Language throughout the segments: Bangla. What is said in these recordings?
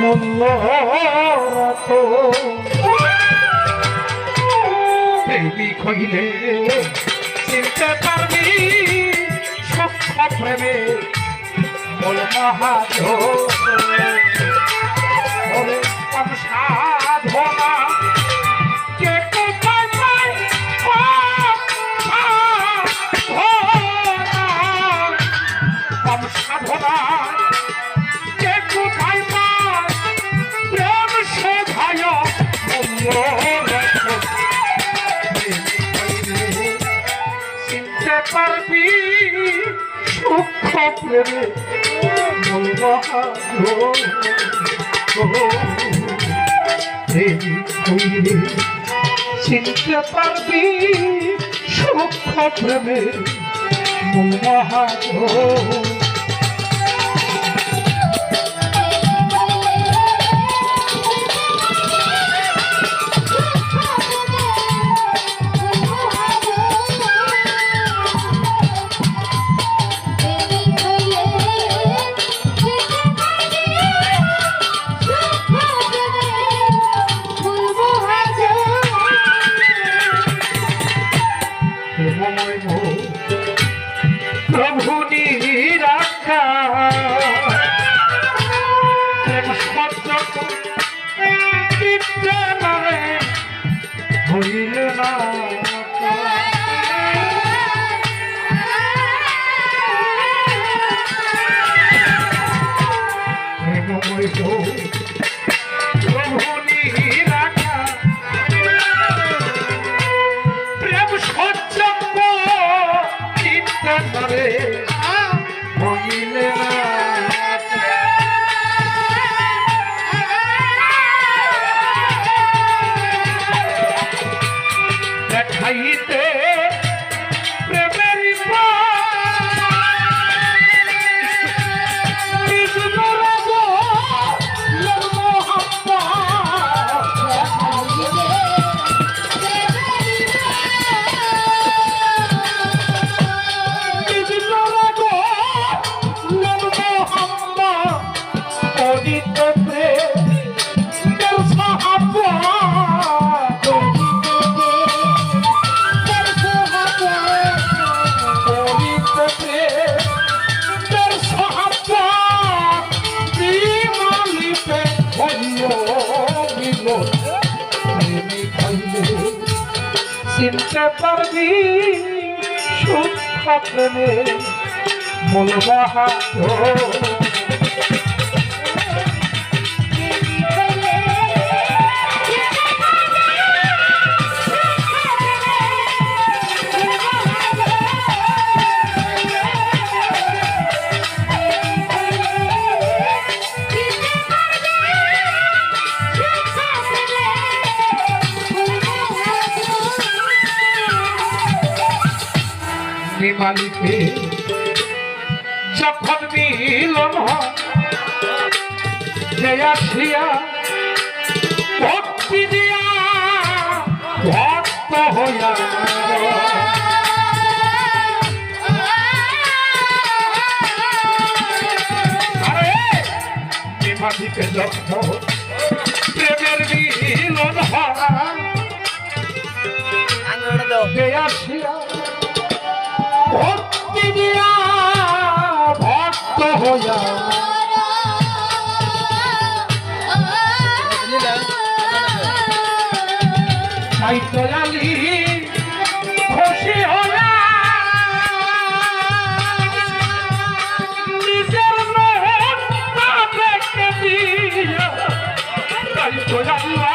মূল্য প্রেমিক হইলে চিনতে পারবি সূক্ষ্ম প্রেমে বল মহাজ সাধনা পারবি প্রেমে চিনতে পারবি সূক্ষ্ম প্রেমে মহাজ Oh. চিনতে পারবি সুখ প্রেমে মূল বাহাদুর মালিকে যখন মিলন যে আসিয়া ভক্তি দিয়া ভক্ত হইয়া আরে মালিকে প্রেমের মিলন হয় আসিয়া ভক্তি দিয়া ভক্ত হইয়া। সাহিত্য জালি খুশি হইয়া, নিজের মন না দেখতে দিয়া। সাহিত্য জাল্লা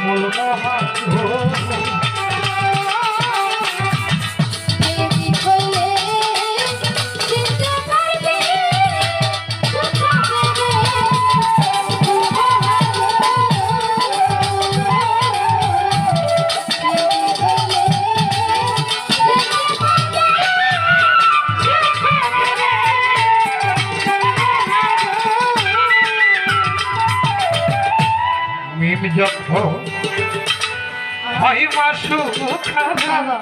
আপনাদের ললকায়া যখন হয় মাসু খারা